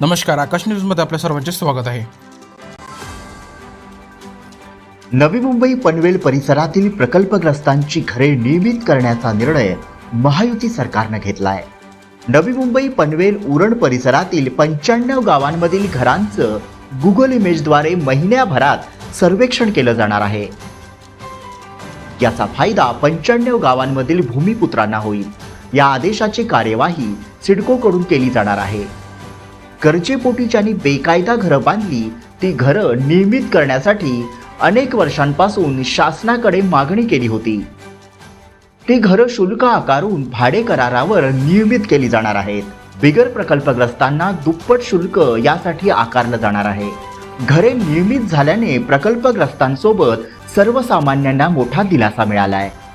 नमस्कार आकाश न्यूजमध्ये आपल्या सर्वांचे स्वागत आहे. नवी मुंबई पनवेल परिसरातील प्रकल्पग्रस्तांची घरे नियमित करण्याचा निर्णय महायुती सरकारनं घेतलाय. नवी मुंबई पनवेल उरण परिसरातील पंच्याण्णव गावांमधील घरांचं गुगल इमेजद्वारे महिन्याभरात सर्वेक्षण केलं जाणार आहे. याचा फायदा पंच्याण्णव गावांमधील भूमिपुत्रांना होईल. या आदेशाची कार्यवाही सिडकोकडून केली जाणार आहे. गरजेपोटी ज्यांनी बेकायदा घरं बांधली ती घरं नियमित करण्यासाठी अनेक वर्षांपासून शासनाकडे मागणी केली होती. ती घरं शुल्क आकारून भाडे करारावर नियमित केली जाणार आहेत. बिगर प्रकल्पग्रस्तांना दुप्पट शुल्क यासाठी आकारलं जाणार आहे. घरे नियमित झाल्याने प्रकल्पग्रस्तांसोबत सर्वसामान्यांना मोठा दिलासा मिळाला आहे